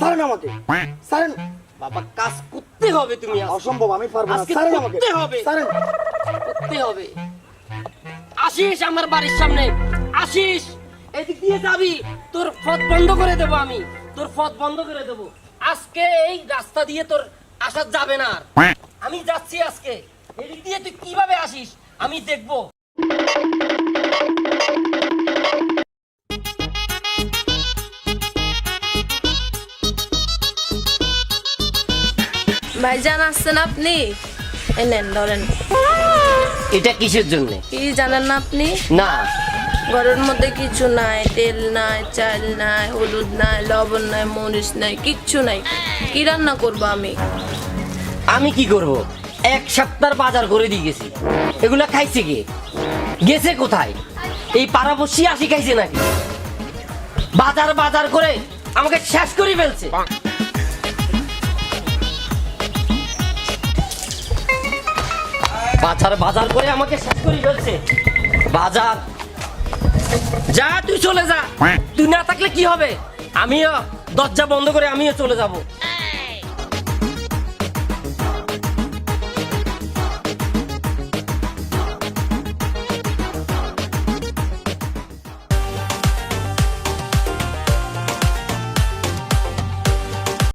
ছাড়েন আমাকে। ছাড়েন বাবা কাজ করতে হবে তুমি অসম্ভব আমি পারব না। আমাকে করতে হবে। ছাড়েন করতে হবে। আসিস আমার বাড়ির সামনে। আসিস। এদিক দিয়ে যাবি। তোর পথ বন্ধ করে দেব আমি। তোর পথ বন্ধ করে দেব। আজকে এই রাস্তা দিয়ে তোর আসা যাবে না আর। আমি যাচ্ছি আজকে। এদিক দিয়ে তুই কীভাবে আসিস? আমি দেখব। ভাইজান আসছেন আপনি? এই নেন ধরেন। এটা কিসের জন্য? কি জানেন না আপনি? না। ঘরের মধ্যে কিছু নাই তেল নাই চাল নাই হলুদ নাই লবণ নাই মরিচ নাই কিচ্ছু নাই। কি রান্না করব আমি? আমি কি করব? এক সপ্তাহ বাজার করে দিয়ে গেছি। এগুলা খাইছে কে? গেছে কোথায়? এই পাড়াবসি আসি খাইছে নাকি? বাজার বাজার করে আমাকে শেষ করে ফেলছে। বাজার বাজার করে আমাকে শেষ করে ফেলছে। বাজার। যা তুই চলে যা। তুই না থাকলে কি হবে? আমিও দরজা বন্ধ করে আমিও চলে যাব।